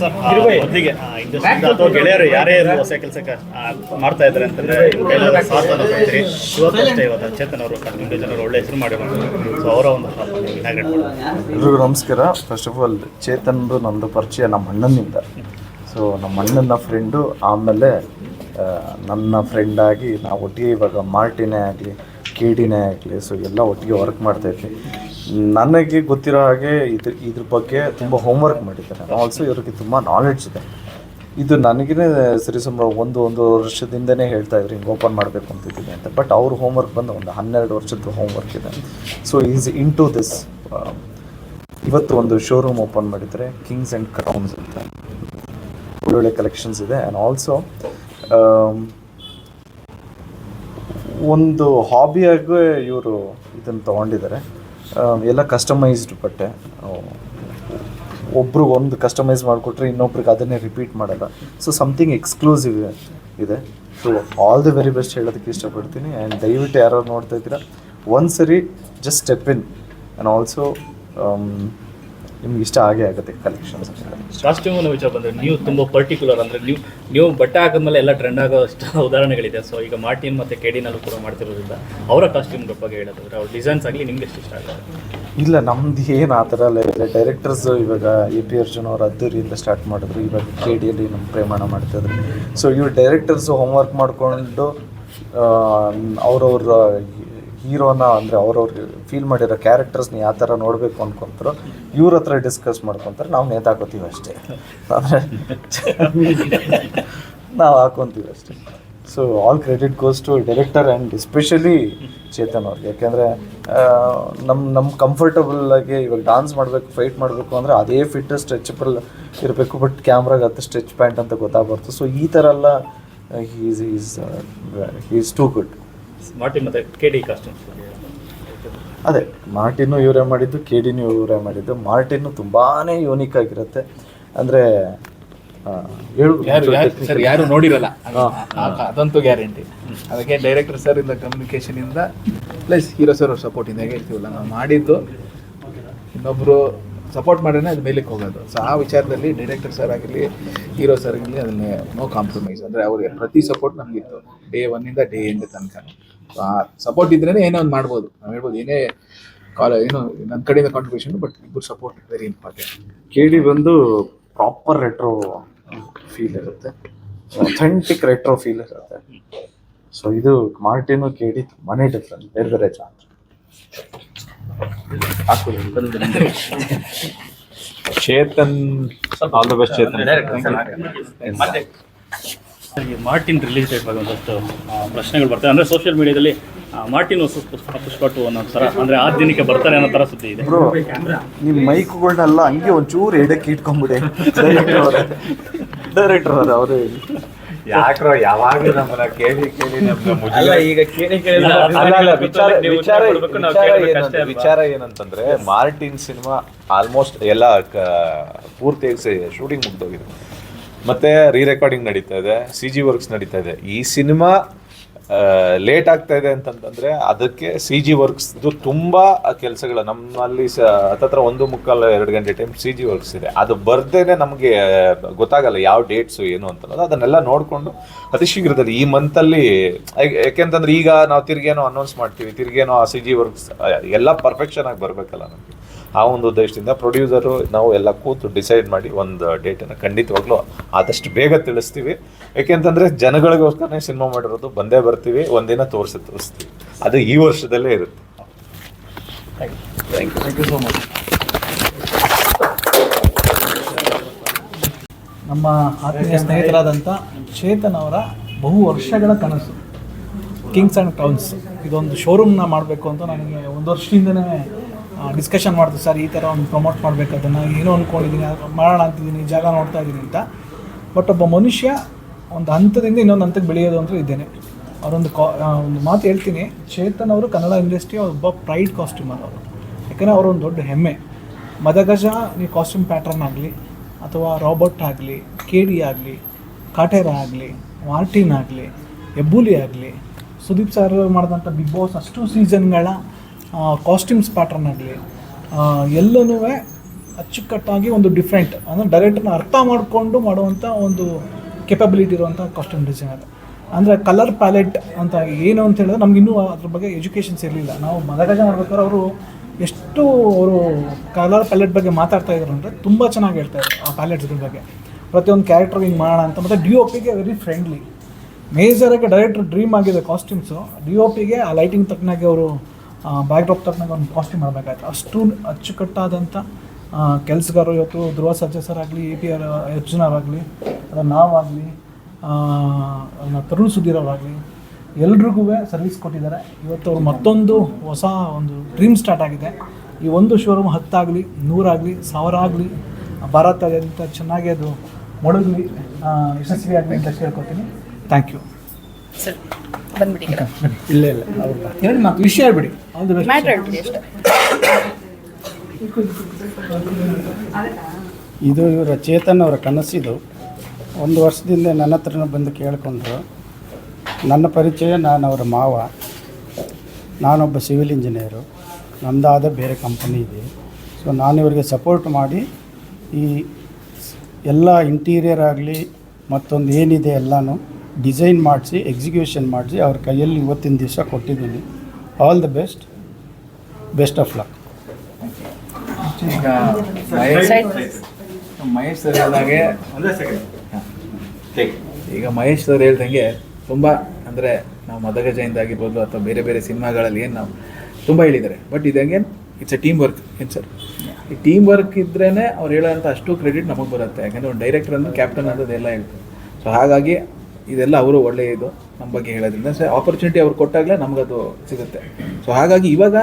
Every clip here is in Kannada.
ಸರ್ ಮೊದಲಿಗೆ ಇಂಡಸ್ಟ್ರಿ ಅಥವಾ ಗೆಳೆಯರು ಯಾರೇ ಇರಲಿ ಹೊಸ ಕೆಲಸಕ್ಕೆ ಮಾಡ್ತಾ ಇದ್ದಾರೆ ಅಂತಂದ್ರೆ ಕೈಲಾದ ಸಾಥ್ ಇವತ್ತು ಚೇತನ್ ಅವರು ಕಣ್ಣು ಜನರು ಒಳ್ಳೆ ಹೆಸರು ಮಾಡಿರೋದು ಸೊ ಅವರ ಒಂದು ಎಲ್ರಿಗೂ ನಮಸ್ಕಾರ. ಫಸ್ಟ್ ಆಫ್ ಆಲ್ ಚೇತನ್ದು ನಂದು ಪರಿಚಯ ನಮ್ಮ ಅಣ್ಣನಿಂದ. ಸೊ ನಮ್ಮ ಅಣ್ಣನ ಫ್ರೆಂಡು ಆಮೇಲೆ ನನ್ನ ಫ್ರೆಂಡ್ ಆಗಿ ನಾವು ಒಟ್ಟಿಗೆ ಇವಾಗ ಮಾರ್ಟಿನೇ ಆಗಲಿ ಕೆ ಡಿನೇ ಆಗಲಿ ಸೊ ಎಲ್ಲ ಒಟ್ಟಿಗೆ ವರ್ಕ್ ಮಾಡ್ತಾಯಿದ್ವಿ ನನಗೆ ಗೊತ್ತಿರೋ ಹಾಗೆ ಇದ್ರ ಇದ್ರ ಬಗ್ಗೆ ತುಂಬ ಹೋಮ್ವರ್ಕ್ ಮಾಡಿದ್ದಾರೆ. ಆಲ್ಸೋ ಇವ್ರಿಗೆ ತುಂಬ ನಾಲೆಡ್ಜ್ ಇದೆ. ಇದು ನನಗೇ ಸರಿಸುಮಾರು ಒಂದು ಒಂದು ವರ್ಷದಿಂದನೇ ಹೇಳ್ತಾ ಇದ್ರು, ಹಿಂಗೆ ಓಪನ್ ಮಾಡಬೇಕು ಅಂತಿದ್ದೀನಿ ಅಂತ. ಬಟ್ ಅವ್ರ ಹೋಮ್ವರ್ಕ್ ಬಂದು ಒಂದು ಹನ್ನೆರಡು ವರ್ಷದ ಹೋಮ್ವರ್ಕ್ ಇದೆ. So is in to this ಇವತ್ತು ಒಂದು ಶೋರೂಮ್ ಓಪನ್ ಮಾಡಿದರೆ ಕಿಂಗ್ಸ್ ಆ್ಯಂಡ್ ಕ್ರೌನ್ಸ್ ಅಂತ. ಒಳ್ಳೊಳ್ಳೆ ಕಲೆಕ್ಷನ್ಸ್ ಇದೆ. ಆ್ಯಂಡ್ ಆಲ್ಸೋ ಒಂದು ಹಾಬಿಯಾಗೇ ಇವರು ಇದನ್ನು ತೊಗೊಂಡಿದ್ದಾರೆ. ಎಲ್ಲ ಕಸ್ಟಮೈಸ್ಡ್ ಬಟ್ಟೆ. ಒಬ್ರಿಗೆ ಒಂದು ಕಸ್ಟಮೈಸ್ ಮಾಡಿಕೊಟ್ರೆ ಇನ್ನೊಬ್ರಿಗೆ ಅದನ್ನೇ ರಿಪೀಟ್ ಮಾಡಲ್ಲ. ಸೊ ಸಮಥಿಂಗ್ ಎಕ್ಸ್ಕ್ಲೂಸಿವ್ ಇದೆ. So all the very best ಹೇಳೋದಕ್ಕೆ ಇಷ್ಟಪಡ್ತೀನಿ. ಆ್ಯಂಡ್ ದಯವಿಟ್ಟು ಯಾರು ನೋಡ್ತಾ ಇದ್ದೀರಾ ಒಂದು ಸರಿ just step in and also ನಿಮ್ಗೆ ಇಷ್ಟ ಆಗೇ ಆಗುತ್ತೆ ಕಲೆಕ್ಷನ್ ಕಾಸ್ಟ್ಯೂಮ್ ವಿಚಾರ ಬಂದ್ರೆ ನೀವು ತುಂಬ ಪರ್ಟಿಕ್ಯುಲರ್ ಅಂದ್ರೆ ನೀವು ನೀವು ಬಟ್ಟೆ ಹಾಕಿದ್ಮೇಲೆ ಎಲ್ಲ ಟ್ರೆಂಡ್ ಆಗೋ ಅಷ್ಟು ಉದಾಹರಣೆಗಳಿದೆ. ಸೊ ಈಗ ಮಾರ್ಟಿನ್ ಮತ್ತೆ ಕೆಡಿನಲ್ಲೂ ಕೂಡ ಮಾಡ್ತಿರೋದ್ರಿಂದ ಅವರ ಕಾಸ್ಟ್ಯೂಮ್ ಬಗ್ಗೆ ಹೇಳೋದಾದ್ರೆ ಅವ್ರ ಡಿಸೈನ್ಸ್ ಆಗಲಿ ನಿಮ್ಗೆ ಎಷ್ಟು ಇಷ್ಟ ಆಗುತ್ತೆ? ಇಲ್ಲ ನಮ್ದು ಏನು ಆ ಥರ ಎಲ್ಲ ಇಲ್ಲ ಡೈರೆಕ್ಟರ್ಸ್ ಇವಾಗ ಎ ಪಿ ಅರ್ಜುನ್ ಅವ್ರು ಅದ್ದೂರಿಯಿಂದ ಸ್ಟಾರ್ಟ್ ಮಾಡಿದ್ರು. ಇವಾಗ ಕೆ ಡಿಯಲ್ಲಿ ನಮ್ಮ ಪ್ರೇಮಾಣ ಮಾಡ್ತಿದ್ರು. ಸೊ ಇವ್ರು ಡೈರೆಕ್ಟರ್ಸ್ ಹೋಮ್ವರ್ಕ್ ಮಾಡಿಕೊಂಡು ಅವ್ರವ್ರ ಹೀರೋನ ಅಂದರೆ ಅವ್ರವ್ರಿಗೆ ಫೀಲ್ ಮಾಡಿರೋ ಕ್ಯಾರೆಕ್ಟರ್ಸ್ನ ಯಾವ ಥರ ನೋಡಬೇಕು ಅನ್ಕೊಂತಾರೋ ಇವ್ರ ಹತ್ರ ಡಿಸ್ಕಸ್ ಮಾಡ್ಕೊತಾರೆ ನಾವು ನೇತಾಕೋತೀವಿ ಅಷ್ಟೇ. ಅಂದರೆ ನಾವು ಹಾಕೊತೀವಿ ಅಷ್ಟೇ. So all credit goes to director and especially Chetan ಅವ್ರಿಗೆ ಯಾಕೆಂದರೆ ನಮ್ಮ ನಮ್ಮ ಕಂಫರ್ಟಬಲ್ ಆಗಿ ಇವಾಗ ಡಾನ್ಸ್ ಮಾಡಬೇಕು ಫೈಟ್ ಮಾಡಬೇಕು ಅಂದರೆ ಅದೇ ಫಿಟ್ ಸ್ಟ್ರೆಚಬಲ್ ಇರಬೇಕು ಬಟ್ ಕ್ಯಾಮ್ರಾಗೆ ಅದು ಸ್ಟ್ರೆಚ್ ಪ್ಯಾಂಟ್ ಅಂತ ಗೊತ್ತಾಗ್ಬಾರ್ದು. ಸೊ ಈ ಥರ ಎಲ್ಲ is is is too good Martin ಮತ್ತೆ ಕೆಡಿ ಕಾಸ್ಟ್ಯೂಮ್ಸ್ ಅದೇ ಮಾರ್ಟಿನ್ನು ಇವರೇ ಮಾಡಿದ್ದು ಕೆ ಡಿನೂ ಇವರೇ ಮಾಡಿದ್ದು. ಮಾರ್ಟಿನ್ನು ತುಂಬಾ ಯೂನಿಕ್ ಆಗಿರುತ್ತೆ. ಅಂದರೆ ಹೇಳು ಯಾರು ಯಾರು ಸರ್ ಯಾರು ನೋಡಿರಲ್ಲ. ಆ- ಅದಂತೂ ಗ್ಯಾರಂಟಿ ಅದಕ್ಕೆ ಡೈರೆಕ್ಟರ್ ಸರ್ ಇಂದ ಕಮ್ಯುನಿಕೇಶನ್ ಇಂದ ಪ್ಲಸ್ ಹೀರೋ ಸರ್ ಅವ್ರ ಸಪೋರ್ಟ್ ಇಂದ ಹೇಳ್ತೀವಲ್ಲ ನಾವು ಮಾಡಿದ್ದು ಇನ್ನೊಬ್ರು ಸಪೋರ್ಟ್ ಮಾಡಿದ್ರೆ ಅದು ಮೇಲಕ್ಕೆ ಹೋಗೋದು. ಸೊ ಆ ವಿಚಾರದಲ್ಲಿ ಡೈರೆಕ್ಟರ್ ಸರ್ ಆಗಿರಲಿ ಹೀರೋ ಸರ್ ಆಗಿರಲಿ ಅದನ್ನೇ ನೋ ಕಾಂಪ್ರಮೈಸ್ ಅಂದರೆ ಅವ್ರಿಗೆ ಪ್ರತಿ ಸಪೋರ್ಟ್ ನಮಗಿತ್ತು. ಡೇ ಒನ್ನಿಂದ ಡೇ ಎಂಡ್ ತನಕ. ಆ ಸಪೋರ್ಟ್ ಇದ್ರೇನೆ ಏನೋ ಒಂದು ಮಾಡ್ಬೋದು. ನಾವು ಹೇಳ್ಬೋದು ಏನೇ ಕಾಲ ಏನು ನನ್ನ ಕಡೆಯಿಂದ ಕಾಂಟ್ರಿಬ್ಯೂಷನ್ ಬಟ್ ಇಬ್ಬರು support very important KD ಬಂದು ಪ್ರಾಪರ್ ರೆಟ್ರೋ ಫೀಲ್ ಇರುತ್ತೆ. ಅಥೆಂಟಿಕ್ ರೆಟ್ರೋ ಫೀಲ್ ಇರುತ್ತೆ. ಸೊ ಇದು ಮಾರ್ಟಿನು ಕೇಳಿ ಡಿ ತುಂಬಾನೇ ಡಿಫ್ರೆಂಟ್ ಬೇರೆ ಬೇರೆ chance Chetan all the best Chetan. Martin release date ಬಗ್ಗೆ ಒಂದಷ್ಟು ಪ್ರಶ್ನೆಗಳು ಬರ್ತವೆ ಅಂದ್ರೆ ಸೋಷಿಯಲ್ ಮೀಡಿಯಾದಲ್ಲಿ ಮಾರ್ಟಿನ್ ಹೊಸ ಪುಷ್ಪ ಪುಷ್ಪ ಟು ಅನ್ನೋ ಥರ ಅಂದ್ರೆ ಆ ದಿನಕ್ಕೆ ಬರ್ತಾರೆ ಅನ್ನೋ ಥರ ಸುದ್ದಿ ಇದೆ. ಬ್ರೋ ನಿಮ್ಮ ಮೈಕ್ಗಳನ್ನೆಲ್ಲ ಹಂಗೆ ಒಂಚೂರು ಎಡಕ್ಕೆ ಇಟ್ಕೊಂಬಿಡಿ ಡೈರೆಕ್ಟರ್ ಅವರೇ. ಡೈರೆಕ್ಟರ್ ಅವರೇ ಅವರೇ. ಯಾಕ್ರೋ ಯಾವಾಗ ನಮ್ಮನ್ನ ಕೇಳಿ ಕೇಳಿ ಅಲ್ಲ, ಈಗ ಕೇಳಿ ಕೇಳಿ ವಿಚಾರ ವಿಚಾರ ಏನಂತ- ಏನಂತಂದ್ರೆ ಮಾರ್ಟಿನ್ ಸಿನಿಮಾ ಆಲ್ಮೋಸ್ಟ್ ಎಲ್ಲ ಕ- ಪೂರ್ತಿಯಾಗಿ ಶೂಟಿಂಗ್ ಮುಗ್ದೋಗಿದೆ. ಮತ್ತೆ ರೀ ರೆಕಾರ್ಡಿಂಗ್ ನಡೀತಾ ಇದೆ ಸಿ ಜಿ ವರ್ಕ್ಸ್ ನಡೀತಾ ಇದೆ. ಈ ಸಿನಿಮಾ ಲೇಟ್ ಆಗ್ತಾ ಇದೆ ಅಂತಂತಂದ್ರೆ ಅದಕ್ಕೆ ಸಿ ಜಿ ವರ್ಕ್ಸ್ ತುಂಬಾ ಕೆಲಸಗಳು. ನಮ್ಮಲ್ಲಿ ಹತ್ತತ್ರ ಒಂದು ಮುಕ್ಕಾಲು ಎರಡು ಗಂಟೆ ಟೈಮ್ ಸಿ ಜಿ ವರ್ಕ್ಸ್ ಇದೆ. ಅದು ಬರ್ದೇನೆ ನಮಗೆ ಗೊತ್ತಾಗಲ್ಲ ಯಾವ ಡೇಟ್ಸು ಏನು ಅಂತ ಅದನ್ನೆಲ್ಲ ನೋಡಿಕೊಂಡು ಅತಿ ಶೀಘ್ರದಲ್ಲಿ ಈ ಮಂತಲ್ಲಿ ಯಾಕೆಂತಂದ್ರೆ ಈಗ ನಾವು ತಿರ್ಗೇನೋ ಅನೌನ್ಸ್ ಮಾಡ್ತೀವಿ, ತಿರ್ಗೇನೋ ಆ ಸಿ ಜಿ ವರ್ಕ್ಸ್ ಎಲ್ಲ ಪರ್ಫೆಕ್ಷನ್ ಆಗಿ ಬರಬೇಕಲ್ಲ ನಮಗೆ. ಆ ಒಂದು ಉದ್ದೇಶದಿಂದ ಪ್ರೊಡ್ಯೂಸರು ನಾವು ಎಲ್ಲ ಕೂತು ಡಿಸೈಡ್ ಮಾಡಿ ಒಂದು ಡೇಟನ್ನು ಖಂಡಿತವಾಗ್ಲೂ ಆದಷ್ಟು ಬೇಗ ತಿಳಿಸ್ತೀವಿ. ಯಾಕೆಂತಂದ್ರೆ ಜನಗಳಿಗೋಸ್ಕರನೇ ಸಿನಿಮಾ ಮಾಡಿರೋದು ಬಂದೇ ಬರ್ತೀವಿ ಒಂದಿನ ತೋರಿಸಿ ತೋರಿಸ್ತೀವಿ. ಅದು ಈ ವರ್ಷದಲ್ಲೇ ಇರುತ್ತೆ. ಥ್ಯಾಂಕ್ ಯು ಸೋ ಮಚ್ ನಮ್ಮ ಆತ್ಮೀಯ ಸ್ನೇಹಿತರಾದಂಥ ಚೇತನ್ ಅವರ ಬಹು ವರ್ಷಗಳ ಕನಸು ಕಿಂಗ್ಸ್ ಆ್ಯಂಡ್ ಟೌನ್ಸ್ ಇದೊಂದು ಶೋರೂಮ್ನ ಮಾಡಬೇಕು ಅಂತ ನನಗೆ ಒಂದು ವರ್ಷದಿಂದನೇ ಡಿಸ್ಕಷನ್ ಮಾಡ್ತು ಸರ್, ಈ ಥರ ಒಂದು ಪ್ರಮೋಟ್ ಮಾಡಬೇಕು, ಅದನ್ನು ಏನೋ ಅಂದ್ಕೊಂಡಿದ್ದೀನಿ ಅದು ಮಾಡೋಣ ಅಂತಿದ್ದೀನಿ ಜಾಗ ನೋಡ್ತಾ ಇದ್ದೀನಿ ಅಂತ. ಬಟ್ ಒಬ್ಬ ಮನುಷ್ಯ ಒಂದು ಹಂತದಿಂದ ಇನ್ನೊಂದು ಹಂತಕ್ಕೆ ಬೆಳೆಯೋದು ಅಂತ ಇದ್ದೇನೆ ಅವರೊಂದು ಕಾ ಒಂದು ಮಾತು ಹೇಳ್ತೀನಿ. ಚೇತನ್ ಅವರು ಕನ್ನಡ ಇಂಡಸ್ಟ್ರಿಯ ಒಬ್ಬ ಪ್ರೈಡ್ ಕಾಸ್ಟ್ಯೂಮರ್ ಅವರು. ಯಾಕಂದರೆ ಅವರೊಂದು ದೊಡ್ಡ ಹೆಮ್ಮೆ. ಮದಗಜ, ನೀವು ಕಾಸ್ಟ್ಯೂಮ್ ಪ್ಯಾಟ್ರನ್ ಆಗಲಿ, ಅಥವಾ ರಾಬರ್ಟ್ ಆಗಲಿ ಕೆ ಡಿ ಆಗಲಿ, ಕಾಟೇರ ಆಗಲಿ, ಮಾರ್ಟಿನ್ ಆಗಲಿ ಹೆಬ್ಬೂಲಿ ಆಗಲಿ, ಸುದೀಪ್ ಸರ್ ಮಾಡಿದಂಥ ಬಿಗ್ ಬಾಸ್ ಅಷ್ಟು ಸೀಸನ್ಗಳ ಕಾಸ್ಟ್ಯೂಮ್ಸ್ ಪ್ಯಾಟರ್ನ್ ಆಗಲಿ ಎಲ್ಲನೂ ಅಚ್ಚುಕಟ್ಟಾಗಿ ಒಂದು ಡಿಫ್ರೆಂಟ್ ಅಂದರೆ ಡೈರೆಕ್ಟರ್ನ ಅರ್ಥ ಮಾಡಿಕೊಂಡು ಮಾಡುವಂಥ ಒಂದು ಕೆಪಬಿಲಿಟಿ ಇರುವಂಥ ಕಾಸ್ಟ್ಯೂಮ್ ಡಿಸೈನರ್ ಅಂದರೆ ಕಲರ್ ಪ್ಯಾಲೆಟ್ ಅಂತ ಏನು ಅಂತ ಹೇಳಿದ್ರೆ ನಮ್ಗೆ ಇನ್ನೂ ಅದ್ರ ಬಗ್ಗೆ ಎಜುಕೇಷನ್ಸ್ ಇರಲಿಲ್ಲ. ನಾವು ಮದಗಜ ಮಾಡ್ಬೇಕಾದ್ರೆ ಅವರು ಎಷ್ಟು ಅವರು ಕಲರ್ ಪ್ಯಾಲೆಟ್ ಬಗ್ಗೆ ಮಾತಾಡ್ತಾ ಇದ್ರು ಅಂದರೆ ತುಂಬ ಚೆನ್ನಾಗಿ ಹೇಳ್ತಾ ಇದ್ರು ಆ ಪ್ಯಾಲೆಟ್ಸ್ ಬಗ್ಗೆ. ಪ್ರತಿಯೊಂದು ಕ್ಯಾರೆಕ್ಟರ್ ಹಿಂಗೆ ಮಾಡೋಣ ಅಂತ. ಮತ್ತು ಡಿ ಒ ಪಿಗೆ ವೆರಿ ಫ್ರೆಂಡ್ಲಿ ಮೇಜರಾಗಿ ಡೈರೆಕ್ಟರ್ ಡ್ರೀಮ್ ಆಗಿದೆ ಕಾಸ್ಟ್ಯೂಮ್ಸು ಡಿ ಒ ಪಿಗೆ ಆ ಲೈಟಿಂಗ್ ತಕ್ಕನಾಗಿ ಅವರು ಬ್ಯಾಕ್ಡ್ರಾಪ್ ತಕ್ಕನಾಗಿ ಒಂದು ಪಾಸ್ಟಿ ಮಾಡಬೇಕಾಯ್ತು. ಅಷ್ಟು ಅಚ್ಚುಕಟ್ಟಾದಂಥ ಕೆಲಸಗಾರರು ಇವತ್ತು ಧ್ರುವ ಸರ್ಜಾ ಸರ್ ಆಗಲಿ ಎ ಪಿ ಆರ್ ಅವರಾಗಲಿ ಅಥವಾ ನಾವಾಗಲಿ ತರುಣ್ ಸುಧೀರ್ ಅವರಾಗಲಿ ಎಲ್ರಿಗೂ ಸರ್ವಿಸ್ ಕೊಟ್ಟಿದ್ದಾರೆ. ಇವತ್ತು ಅವರು ಮತ್ತೊಂದು ಹೊಸ ಒಂದು ಡ್ರೀಮ್ ಸ್ಟಾರ್ಟ್ ಆಗಿದೆ. ಈ ಒಂದು ಶೋರೂಮ್ ಹತ್ತಾಗಲಿ, ನೂರಾಗಲಿ ಸಾವಿರ ಆಗಲಿ ಭಾರತದಾದ್ಯಂತ ಚೆನ್ನಾಗಿ ಅದು ಮೊಡಗಲಿ ಯಶಸ್ವಿಯಾಗಲಿ ಅಂತ ಕೇಳ್ಕೊತೀನಿ ಥ್ಯಾಂಕ್ ಯು ಸರ್ ಬಂದ್ಬಿಡಿ ಈ ಕಡೆ. ಇಲ್ಲ ಇಲ್ಲ ಎರಡು ಮಾತು ವಿಷಯ ಹೇಳ್ಬಿಡಿ. ಮ್ಯಾಟ್ರ್ ಹೇಳ್ಬಿಡಿ ಅಷ್ಟೇ. ಇದು ಇವರ ಚೇತನ್ ಅವರ ಕನಸಿದು. ಒಂದು ವರ್ಷದಿಂದ ನನ್ನ ಹತ್ರನೂ ಬಂದು ಕೇಳಿಕೊಂಡ್ರು. ನನ್ನ ಪರಿಚಯ ನಾನು ಅವರ ಮಾವ. ನಾನೊಬ್ಬ ಸಿವಿಲ್ ಇಂಜಿನಿಯರು. ನಂದಾದ ಬೇರೆ ಕಂಪನಿ ಇದೆ. ಸೊ ನಾನು ಇವರಿಗೆ ಸಪೋರ್ಟ್ ಮಾಡಿ ಈ ಎಲ್ಲ ಇಂಟೀರಿಯರ್ ಆಗಲಿ ಮತ್ತೊಂದು ಏನಿದೆ ಎಲ್ಲನೂ ಡಿಸೈನ್ ಮಾಡಿಸಿ ಎಕ್ಸಿಕ್ಯೂಷನ್ ಮಾಡಿಸಿ ಅವ್ರ ಕೈಯಲ್ಲಿ ಇವತ್ತಿನ ದಿವಸ ಕೊಟ್ಟಿದ್ದೀನಿ. All the best best of luck ಈಗ ಮಹೇಶ್ ಸರ್ ಹೇಳ್ದಾಗೆ ಈಗ ಮಹೇಶ್ ಸರ್ ಹೇಳ್ದಂಗೆ ತುಂಬ ಅಂದರೆ ನಾವು ಮದಗಜೆಯಿಂದ ಆಗಿರ್ಬೋದು ಅಥವಾ ಬೇರೆ ಬೇರೆ ಸಿನಿಮಾಗಳಲ್ಲಿ ಏನು ನಾವು ತುಂಬ ಹೇಳಿದ್ದಾರೆ. ಬಟ್ ಇದಂಗೆ ಇಟ್ಸ್ ಎ ಟೀಮ್ ವರ್ಕ್ ಏನು ಸರ್ ಈ ಟೀಮ್ ವರ್ಕ್ ಇದ್ರೇ ಅವ್ರು ಹೇಳೋಂಥ ಅಷ್ಟು ಕ್ರೆಡಿಟ್ ನಮಗೆ ಬರುತ್ತೆ. ಯಾಕಂದರೆ ಒಂದು ಡೈರೆಕ್ಟರ್ ಅಂದ್ರೆ ಕ್ಯಾಪ್ಟನ್ ಅನ್ನೋದೆಲ್ಲ ಹೇಳ್ತಾರೆ ಸೊ ಹಾಗಾಗಿ ಇದೆಲ್ಲ ಅವರು ಒಳ್ಳೆಯದು ನಮ್ಮ ಬಗ್ಗೆ ಹೇಳೋದ್ರಿಂದ. ಸೊ ಆಪರ್ಚುನಿಟಿ ಅವ್ರು ಕೊಟ್ಟಾಗಲೇ ನಮಗದು ಸಿಗುತ್ತೆ. ಸೊ ಹಾಗಾಗಿ ಇವಾಗ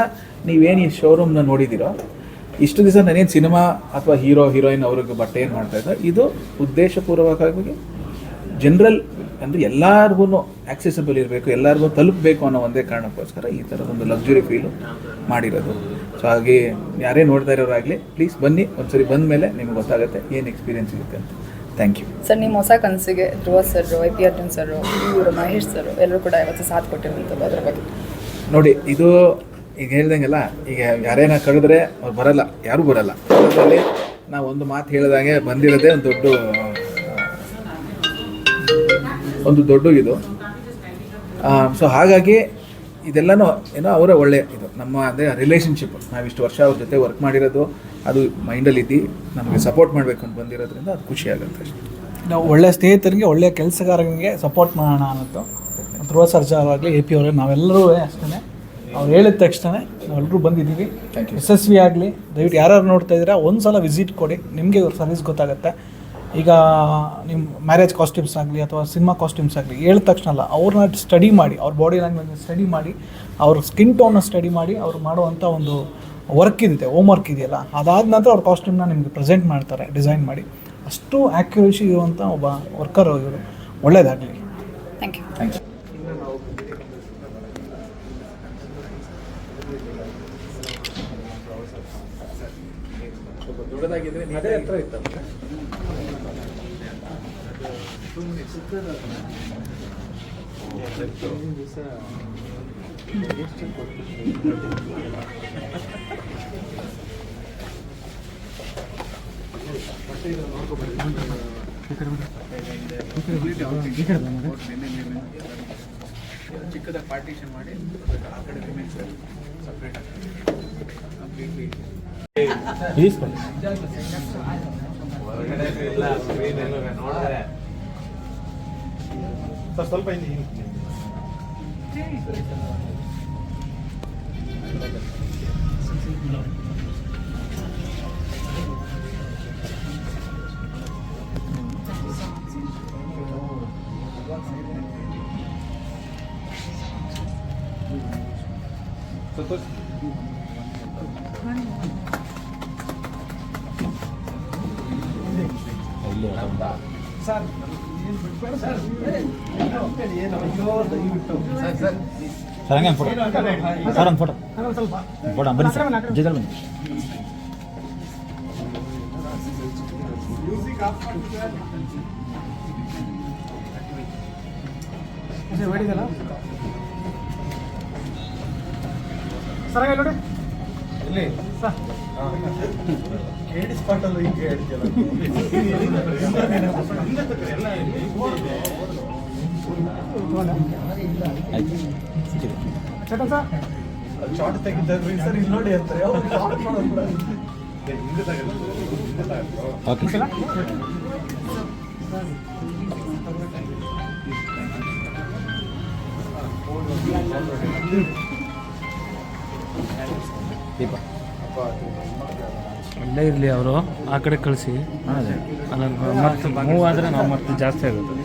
ನೀವೇನು ಈ ಶೋರೂಮ್ನ ನೋಡಿದ್ದೀರೋ ಇಷ್ಟು ದಿವಸ ನಾನೇನು ಸಿನಿಮಾ ಅಥವಾ ಹೀರೋ, ಹೀರೋಯಿನ್ ಅವ್ರಿಗೆ ಬಟ್ಟೆ ಏನು ಮಾಡ್ತಾ ಇದ್ದೋ ಇದು ಉದ್ದೇಶಪೂರ್ವಕವಾಗಿ ಜನರಲ್ ಅಂದರೆ ಎಲ್ಲರಿಗೂ ಆಕ್ಸೆಸಬಲ್ ಇರಬೇಕು, ಎಲ್ಲರಿಗೂ ತಲುಪಬೇಕು ಅನ್ನೋ ಒಂದೇ ಕಾರಣಕ್ಕೋಸ್ಕರ ಈ ಥರದೊಂದು ಲಕ್ಸುರಿ ಫೀಲು ಮಾಡಿರೋದು. ಸೊ ಹಾಗೆ ಯಾರೇ ನೋಡ್ತಾ ಇರೋರಾಗಲಿ ಪ್ಲೀಸ್ ಬನ್ನಿ, ಒಂದ್ಸರಿ ಬಂದ ಮೇಲೆ ನಿಮ್ಗೆ ಗೊತ್ತಾಗುತ್ತೆ ಏನು ಎಕ್ಸ್ಪೀರಿಯೆನ್ಸ್ ಇರುತ್ತೆ ಅಂತ. ಥ್ಯಾಂಕ್ ಯು ಸರ್ ನಿಮ್ಮ ಹೊಸ ಕನಸಿಗೆ Dhruva sir Y P Arjun sir ಇವರು ಮಹೇಶ್ ಸರ್ ಎಲ್ಲರೂ ಕೂಡ ಇವತ್ತು ಸಾಥ್ ಕೊಟ್ಟಿರುವಂಥದ್ದು ಅದ್ರ ಬಗ್ಗೆ. ನೋಡಿ ಇದು ಈಗ ಹೇಳ್ದಂಗೆಲ್ಲ ಈಗ ಯಾರೇನ ಕರೆದ್ರೆ ಅವ್ರು ಬರಲ್ಲ ಯಾರೂ ಬರಲ್ಲ. ಅದರಲ್ಲಿ ನಾವು ಒಂದು ಮಾತು ಹೇಳಿದಾಗೆ ಬಂದಿರೋದೇ ಒಂದು ದೊಡ್ಡ ಒಂದು ದೊಡ್ಡ ಇದು. ಸೊ ಹಾಗಾಗಿ ಇದೆಲ್ಲನೂ ಏನೋ ಅವರ ಒಳ್ಳೆಯ ಇದು. ನಮ್ಮ ಅದೇ ರಿಲೇಷನ್ಶಿಪ್ ನಾವಿಷ್ಟು ವರ್ಷ ಅವ್ರ ಜೊತೆ ವರ್ಕ್ ಮಾಡಿರೋದು ಅದು ಮೈಂಡಲ್ಲಿ ಇದ್ದು ನಮಗೆ ಸಪೋರ್ಟ್ ಮಾಡಬೇಕು ಅಂತ ಬಂದಿರೋದ್ರಿಂದ ಅದು ಖುಷಿ ಆಗುತ್ತೆ ಅಷ್ಟೇ. ನಾವು ಒಳ್ಳೆಯ ಸ್ನೇಹಿತರಿಗೆ ಒಳ್ಳೆಯ ಕೆಲಸಗಾರರಿಗೆ ಸಪೋರ್ಟ್ ಮಾಡೋಣ ಅನ್ನೋದು. ಧ್ರುವ ಸರ್ಜಾರಾಗಲಿ ಎ ಪಿ ಅವರೇ ನಾವೆಲ್ಲರೂ ಅಷ್ಟೇ ಅವ್ರು ಹೇಳಿದ ತಕ್ಷಣ ನಾವೆಲ್ಲರೂ ಬಂದಿದ್ದೀವಿ. ಯಶಸ್ವಿ ಆಗಲಿ ದಯವಿಟ್ಟು ಯಾರ್ಯಾರು ನೋಡ್ತಾ ಇದ್ದೀರಾ ಒಂದು ಸಲ ವಿಸಿಟ್ ಕೊಡಿ. ನಿಮಗೆ ಇವ್ರ ಸರ್ವಿಸ್ ಗೊತ್ತಾಗುತ್ತೆ. ಈಗ ನಿಮ್ಮ ಮ್ಯಾರೇಜ್ ಕಾಸ್ಟ್ಯೂಮ್ಸ್ ಆಗಲಿ ಅಥವಾ ಸಿನಿಮಾ ಕಾಸ್ಟ್ಯೂಮ್ಸ್ ಆಗಲಿ ಹೇಳಿದ ತಕ್ಷಣ ಅಲ್ಲ ಅವ್ರನ್ನ ಸ್ಟಡಿ ಮಾಡಿ ಅವ್ರ ಬಾಡಿ ಲ್ಯಾಂಗ್ವೇಜ್ ಸ್ಟಡಿ ಮಾಡಿ ಅವ್ರ ಸ್ಕಿನ್ ಟೋನ್ನ ಸ್ಟಡಿ ಮಾಡಿ ಅವ್ರು ಮಾಡುವಂಥ ಒಂದು ವರ್ಕ್ ಇದೆ ಹೋಮ್ ವರ್ಕ್ ಇದೆಯಲ್ಲ ಅದಾದ ನಂತರ ಅವ್ರ ಕಾಸ್ಟ್ಯೂಮ್ನ ನಿಮಗೆ ಪ್ರೆಸೆಂಟ್ ಮಾಡ್ತಾರೆ ಡಿಸೈನ್ ಮಾಡಿ. ಅಷ್ಟು ಆ್ಯಕ್ಯುರೇಸಿ ಇರುವಂಥ ಒಬ್ಬ ವರ್ಕರ್ ಇವರು. ಒಳ್ಳೆಯದಾಗಲಿ ಥ್ಯಾಂಕ್ ಯು ಥ್ಯಾಂಕ್ ಯು ದೊಡ್ಡದಾಗಿದ್ರೆ ಅದೇ ಹತ್ರ ಇತ್ತು ಚಿಕ್ಕದಾಗಿ ಪಾರ್ಟಿಷನ್ ಮಾಡಿ ಆ ಕಡೆ ರಿಮೇನ್ಸ್ ಸಪ್ರೇಟ್ ಕಂಪ್ಲೀಟ್ಲಿ ಸರ್ ಹಂಗೆ ಫೋಟೋ ಸರ್ ಒಂದು ಫೋಟೋ ಫೋಟೋ ಬನ್ನಿ ಸರ್. ಜೊತೆಲಿ ಬನ್ನಿ. ಸರ್ ನೋಡಿ. ಓಕೆ ಅಲ್ಲೇ ಇರಲಿ ಅವರು. ಆ ಕಡೆ ಕಳಿಸಿ. ಅಲ್ಲ ಮತ್ತೆ ಮೂವ್ ಆದರೆ ನಾವು ಮತ್ತೆ ಜಾಸ್ತಿ ಆಗುತ್ತೆ.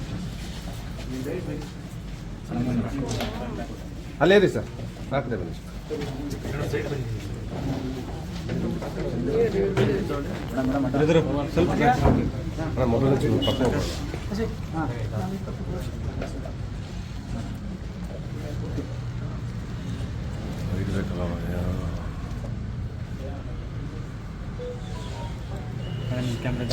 ಅಲ್ಲೇ ರೀ ಸರ್ ಹಾಕಿದೆ ಬನ್ನಿ ಸ್ವಲ್ಪ ಮೊಬೈಲ್ ಪಕ್ಕ. ಕ್ಯಾಮ್ರಾ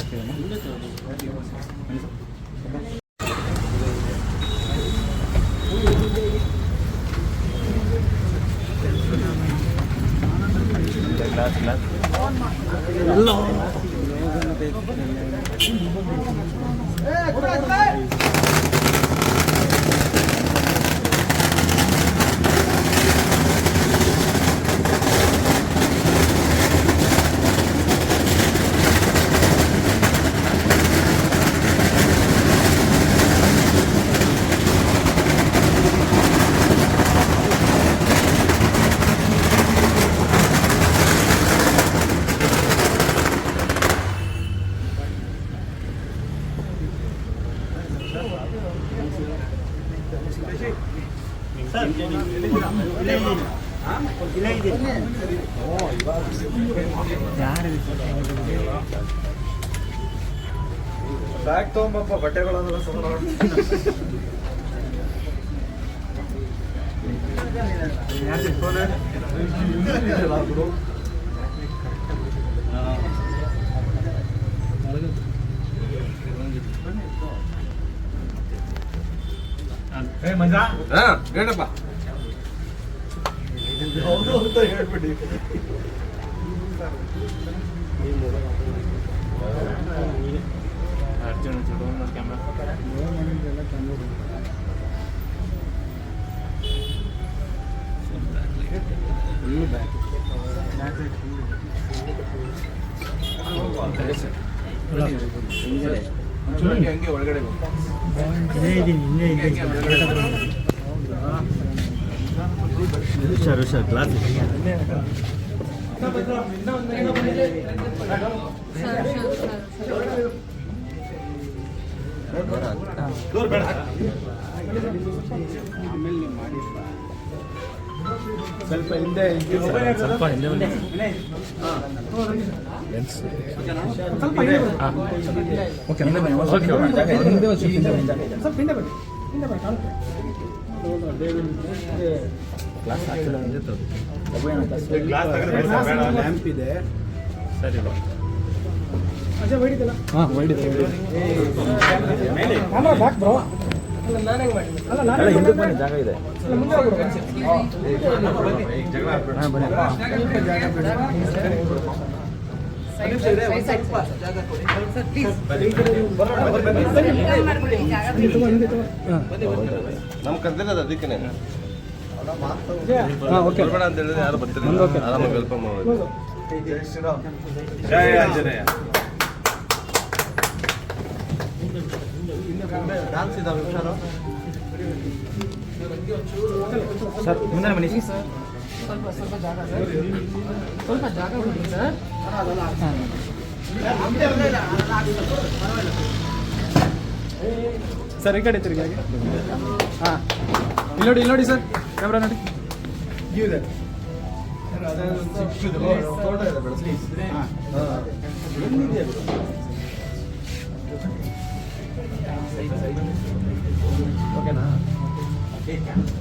ಬಟ್ಟೆಗಳನ್ನೆಲ್ಲ ಹಾ ಹೇಳಪ್ಪ. ಹೇಳ್ಬಿಡಿ. ಅರ್ಜುನ್ ಕ್ಯಾಮ್ರಾ ಹಂಗೆ ಹಂಗೆ ಒಳಗಡೆ. ಹುಷಾರು ಹುಷಾರು ಗ್ಲಾಸ್ ಸ್ವಲ್ಪ ಹಿಂದೆ ಸ್ವಲ್ಪ ಹಿಂದೆ ಓಕೆ ಹಿಂದೆ ಬನ್ನಿ ಓಕೆ ಹಿಂದೆ ಒಂದು ಸ್ವಲ್ಪ ಹಿಂದೆ ಬನ್ನಿ ಹಿಂದೆ ಬನ್ನಿ ಹಿಂದೆ ಬನ್ನಿ ಕಾಣುತ್ತೆ ಗ್ಲಾಸ್ ಲ್ಯಾಂಪ್ ಇದೆ ಸರಿ ಹಾಂ ವೈಡಿದೆ ಬ್ರೋ? ಅಲ್ಲ ಹಿಂದಕ್ಕೆ ಬನ್ನಿ ಜಾಗ ಇದೆ. ನಮ್ಮ ಅದಕ್ಕೆ ಹಾಂ ಓಕೆ. ಬರ್ಬೇಡ ಅಂತ ಹೇಳಿದ್ರೆ ಯಾರು ಬರ್ತೀರಾ ಆರಾಮಾಗಿ ವೆಲ್ಕಮ್ ಮಾಡೋದು ಜೈ ಶ್ರೀರಾಮ್ ಜೈ ಆಂಜನೇಯ ಡಾನ್ಸ್ ಇದಾವೆ ಹುಷಾರು ಸರ್ ಮುಂದೆ ಬನ್ನಿ ಸರ್ ಸ್ವಲ್ಪ ಸ್ವಲ್ಪ ಜಾಗ ಸರ್ ಸ್ವಲ್ಪ ಜಾಗ ಕೊಡಿ ಸರ್ ಸರ್ ಈ ಕಡೆ ತಿರುಗಿ ಹಾಗೆ. ಹಾಂ. ಇಲ್ಲಿ ನೋಡಿ ಇಲ್ಲಿ ನೋಡಿ ಸರ್ ಕ್ಯಾಮ್ರಾ ನೋಡಿ Venga.